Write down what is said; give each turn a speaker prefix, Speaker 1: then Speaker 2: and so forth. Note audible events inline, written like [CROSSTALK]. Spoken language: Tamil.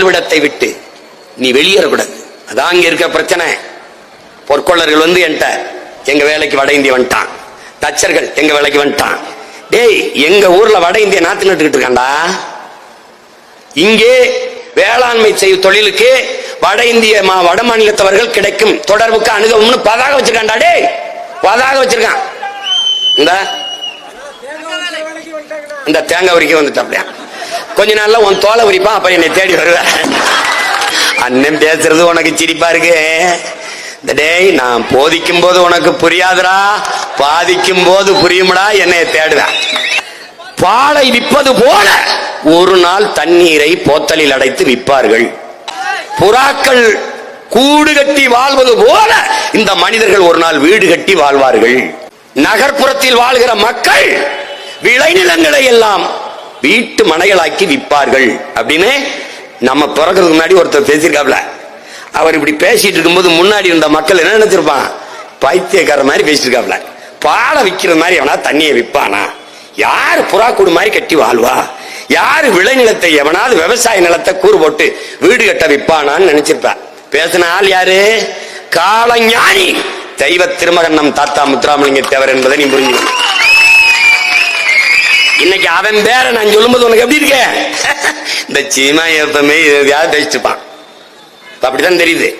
Speaker 1: வாழ்விடத்தை விட்டு நீ வெளியேறக்கூடாது. அதான் அங்க இருக்க பிரச்சனை. பொற்கொள்ளர்கள் வந்து என்கிட்ட எங்க வேலைக்கு வட இந்திய வந்துட்டான். தச்சர்கள் எங்க வேலைக்கு வந்துட்டான். டேய் எங்க ஊர்ல வட இந்திய நாத்து நட்டுக்கிட்டு இருக்காண்டா இங்கே வேளாண்மை செய்யும் தொழிலுக்கு வட இந்திய மா- வட மாநிலத்தவர்கள் கிடைக்கும் தொடர்புக்கு அணுகவும்னு பதாக வச்சிருக்கான்டா டேய். பதாக வச்சிருக்கான். இந்த. இந்த தேங்காய் உரிக்க வந்துட்டாப்லையா? கொஞ்ச நாள்ல உன் தோலை உரிப்பான் அப்ப என்னை தேடி வருவேன் அண்ணன் பேசுறது உனக்கு சிரிப்பா இருக்கு. டேய் நான் போதிக்கும் போது உனக்கு புரியாதுடா. பாதிக்கும் போது புரியும்டா என்னை தேடுவேன் பாலை விற்பது போல ஒரு நாள் தண்ணீரை போத்தலில் அடைத்து விற்பார்கள். புறாக்கள் கூடு கட்டி வாழ்வது போல இந்த மனிதர்கள் ஒரு நாள் வீடு கட்டி வாழ்வார்கள். நகர்ப்புறத்தில் வாழ்கிற மக்கள் விளைநிலங்களை எல்லாம் வீட்டு மனைகளாக்கி விற்பார்கள். அப்படின்னு நம்ம பிறக்கிறதுக்கு முன்னாடி ஒருத்தர் பேசியிருக்காப்ல. அவர் இப்படி பேசிட்டு இருக்கும்போது முன்னாடி இருந்த மக்கள் என்ன நினைச்சிருப்பான்? பைத்தியக்கார மாதிரி பேசிட்டு பாலை விக்கிற மாதிரி எவனா தண்ணியை விற்பானா? யார் புறா கூடு மாதிரி கட்டி வாழ்வா? யாரு விளைநிலத்தை எவனாவது விவசாய நிலத்தை கூறு போட்டு வீடு கட்ட விற்பானான்னு நினைச்சிருப்பா. பேசின ஆள் யாரு? காலஞானி தெய்வ திருமகன் நம் தாத்தா முத்துராமலிங்க தேவர் என்பதை நீ புரிஞ்சுக்கணும். இன்னைக்கு அவன் பேர நான் சொல்லும்போது உனக்கு எப்படி இருக்க? [LAUGHS] இந்த சீமா எப்பவுமே எதையாவது பேசிட்டு அப்படிதான் தெரியுது.